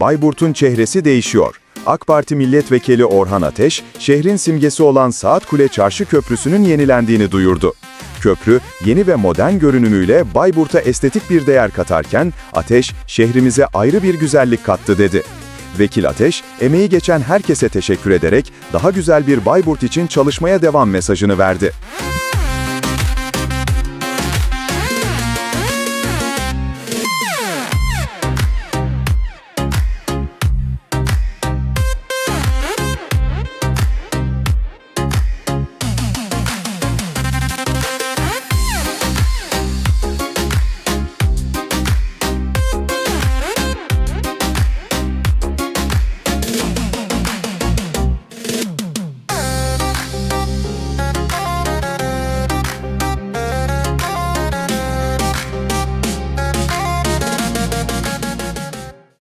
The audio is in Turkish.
Bayburt'un çehresi değişiyor. AK Parti Milletvekili Orhan Ateş, şehrin simgesi olan Saat Kule Çarşı Köprüsü'nün yenilendiğini duyurdu. Köprü, yeni ve modern görünümüyle Bayburt'a estetik bir değer katarken, Ateş, şehrimize ayrı bir güzellik kattı dedi. Vekil Ateş, emeği geçen herkese teşekkür ederek daha güzel bir Bayburt için çalışmaya devam mesajını verdi.